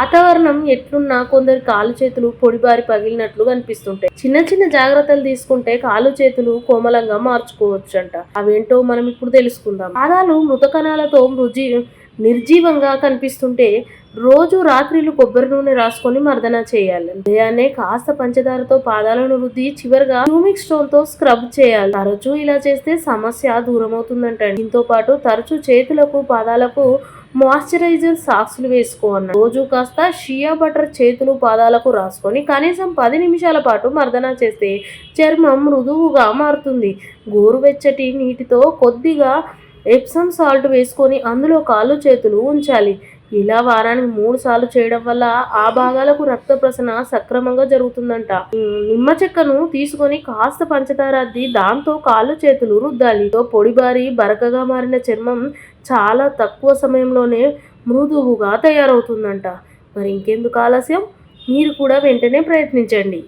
వాతావరణం ఎట్లున్నా కొందరు కాలు చేతులు పొడిబారి పగిలినట్లు కనిపిస్తుంటాయి చిన్న చిన్న జాగ్రత్తలు తీసుకుంటే కాలు చేతులు కోమలంగా మార్చుకోవచ్చు అంట అవేంటో మనం ఇప్పుడు తెలుసుకుందాం. పాదాలు మృత కణాలతో నిర్జీవంగా కనిపిస్తుంటే రోజు రాత్రిలు కొబ్బరి నూనె రాసుకొని మర్దన చేయాలి. ఉదయాన్నే కాస్త పంచదారతో పాదాలను రుద్ది చివరిగా హ్యూమిక్ స్టోన్తో స్క్రబ్ చేయాలి. తరచూ ఇలా చేస్తే సమస్య దూరం అవుతుందంట దీంతో పాటు తరచూ చేతులకు పాదాలకు మాయిశ్చరైజర్ సాక్స్లు వేసుకోవాలి రోజు కాస్త షియా బటర్ చేతులు పాదాలకు రాసుకొని కనీసం పది నిమిషాల పాటు మర్దన చేస్తే చర్మం మృదువుగా మారుతుంది. గోరువెచ్చటి నీటితో కొద్దిగా ఎప్సమ్ సాల్ట్ వేసుకొని అందులో కాళ్ళు చేతులు ఉంచాలి. ఇలా వారానికి మూడు సార్లు చేయడం వల్ల ఆ భాగాలకు రక్త ప్రసరణ సక్రమంగా జరుగుతుందంట. నిమ్మ చెక్కను తీసుకొని కాస్త పంచదార అద్ది దాంతో కాళ్ళు చేతులు రుద్దాలి. పొడిబారి బరకగా మారిన చర్మం చాలా తక్కువ సమయంలోనే మృదువుగా తయారవుతుందంట. మరి ఇంకెందుకు ఆలస్యం? మీరు కూడా వెంటనే ప్రయత్నించండి.